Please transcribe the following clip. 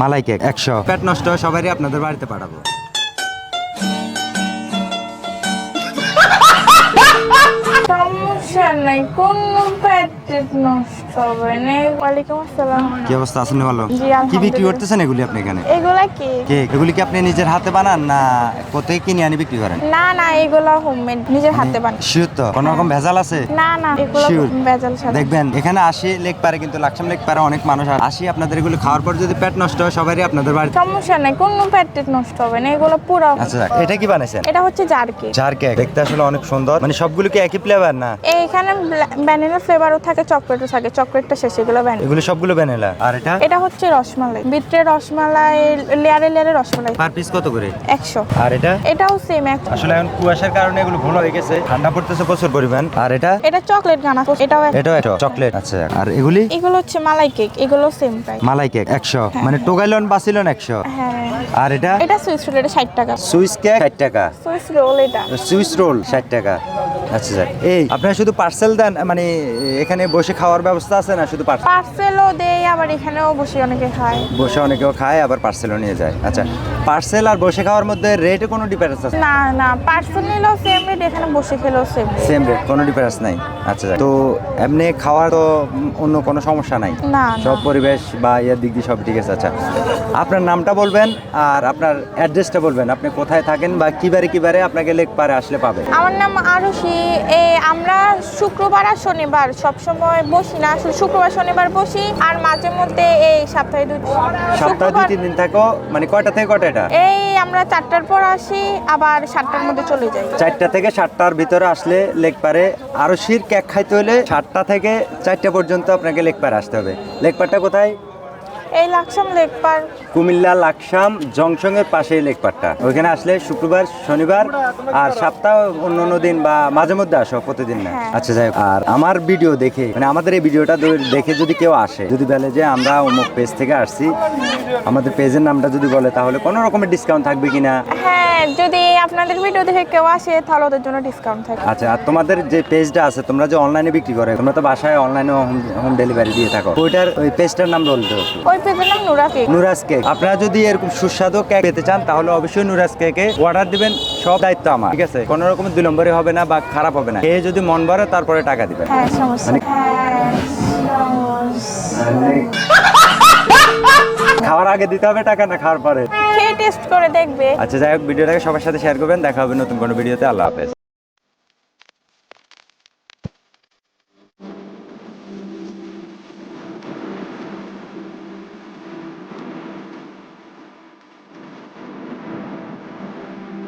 মালাই cake একশো। পেট নষ্ট হয় সবারই আপনাদের বাড়িতে পাঠাবো। সমস্যা নাই কোন পেট নষ্ট হবে না ওয়ালাইকুম আসসালাম। কি অবস্থা? আছেন ভালো? কি বিক্রি করতেছেন এগুলি আপনি এখানে? এগুলা কি? কেক এগুলি কি আপনি নিজের হাতে বানান না কোথায় কিনে আনি বিক্রি করেন? না না এগুলা হোমমেড নিজের হাতে বানাই। শিওর তো? কোনো রকম ভেজাল আছে? না না এগুলা Sure. ছাড়া। দেখবেন এখানে আসি লেক পারে কিন্তু লাকসাম লেক পারে অনেক মানুষ আসি আপনাদের এগুলো খাওয়ার পর যদি পেট নষ্ট হয় সবারই আপনাদের বাড়িতে সমস্যা নাই কোন প্যাকেট নষ্ট হবে না এগুলো পুরো আচ্ছা এটা কি বানাইছেন? এটা হচ্ছে জারকে। জার কেক দেখতে আসলে অনেক সুন্দর। মানে সবগুলো কি একই ফ্লেভার না? এইখানে ভ্যানিলা ফ্লেভারও থাকে চকলেটও থাকে চকলেটটা শেষ এগুলো ভ্যানিলা এগুলো সবগুলো ভ্যানিলা আর এটা? এটা হচ্ছে রসমালাই। ভিতরে রসমালাই লেয়ারে লেয়ারে রসমালাই। পার পিস কত করে? একশো। আর এটা? এটাও সেম এক আসলে এখন কুয়াশার কারণে এগুলো ভুল হয়ে গেছে। ঠান্ডা পড়তেছে প্রচুর পরিমাণ। আর এটা? এটা চকলেট গানা এটাও এটাও এটা চকলেট আচ্ছা আর এগুলি? এগুলো হচ্ছে মালাই কেক এগুলো সেম প্রাইস মালাই কেক একশো। মানে টোগাইলন বাসিলন একশো। হ্যাঁ। আর এটা? এটা সুইস রোল এটা ষাট টাকা। সুইস কেক ষাট টাকা। সুইস রোল এটা। সুইস রোল ষাট টাকা। আচ্ছা স্যার এই আপনারা শুধু পার্সেল দেন মানে এখানে বসে খাওয়ার ব্যবস্থা আছে না শুধু পার্সেল পার্সেলও দেই আবার এখানেও বসে অনেকে খায়। বসে অনেকেও খায় আবার পার্সেলও নিয়ে যায়। আচ্ছা পার্সেল আর বসে খাওয়ার মধ্যে রেটে কোনো ডিফারেন্স আছে? না না পার্সেল নিলেও সেম রেট এখানে বসে খেলেও সেম সেম রেট কোনো ডিফারেন্স নাই। আচ্ছা তো এমনি খাওয়ার তো অন্য কোনো সমস্যা নাই? না সব পরিবেশ বা ইয়ের দিক দিয়ে সব ঠিক আছে। আচ্ছা আপনার নামটা বলবেন আর আপনার অ্যাড্রেসটা বলবেন। আপনি কোথায় থাকেন বা কিবারে কিবারে আপনাকে লেক পারে আসলে পাবেন? আমার নাম আরুষি আমরা শুক্রবার আর শনিবার সব সময় বসি না। শুধু শুক্রবার শনিবার বসি আর মাঝে মধ্যে এই সপ্তাহে দুই সপ্তাহে দুই তিন দিন থাকো মানে কয়টা থেকে কয়টা এটা? এই আমরা চারটার পর আসি আবার সাতটার মধ্যে চলে যাই। চারটা থেকে সাতটার ভিতরে আসলে লেক পারে আরও শির কেক খাইতে হলে সাতটা থেকে চারটা পর্যন্ত আপনাকে লেক পারে আসতে হবে। লেক পারটা কোথায়? এই লাকসাম লেক পার্ক কুমিল্লা লাকসাম জংশনের পাশেই লেক পার্কটা ওইখানে আসলে শুক্রবার শনিবার আর সপ্তাহ অন্য অন্য দিন বা মাঝে মধ্যে আসো প্রতিদিন না। হ্যাঁ। আচ্ছা যাই আর আমার ভিডিও দেখে মানে আমাদের এই ভিডিওটা দেখে যদি কেউ আসে যদি বলে যে আমরা অমুক পেজ থেকে আসছি আমাদের পেজের নামটা যদি বলে তাহলে কোনো রকমের ডিসকাউন্ট থাকবে কিনা? হ্যাঁ যদি আপনাদের ভিডিও দেখে কেউ আসে তাহলে ওদের জন্য ডিসকাউন্ট থাকে। আচ্ছা আর তোমাদের যে পেজটা আছে তোমরা যে অনলাইনে বিক্রি করে তোমরা তো বাসায় অনলাইনে হোম ডেলিভারি দিয়ে থাকো। ওইটার ওই পেজটার নাম বলতে ওই পেজের নাম নুরা কেক নুরাজ কেক আপনারা যদি এরকম সুস্বাদু কেক পেতে চান তাহলে অবশ্যই নুরাজ কেকে অর্ডার দিবেন সব দায়িত্ব আমার ঠিক আছে? কোনো রকমের দুই নম্বরে হবে না বা খারাপ হবে না। খেয়ে যদি মন ভরে তারপরে টাকা দিবেন। হ্যাঁ সমস্যা। মানে- হ্যাঁ খাওয়ার আগে দিতে হবে টাকা না খাওয়ার পরে? খেয়ে টেস্ট করে দেখবে। আচ্ছা যাই হোক ভিডিওটাকে সবার সাথে শেয়ার করবেন। দেখা হবে নতুন কোনো ভিডিওতে। আল্লাহ হাফেজ।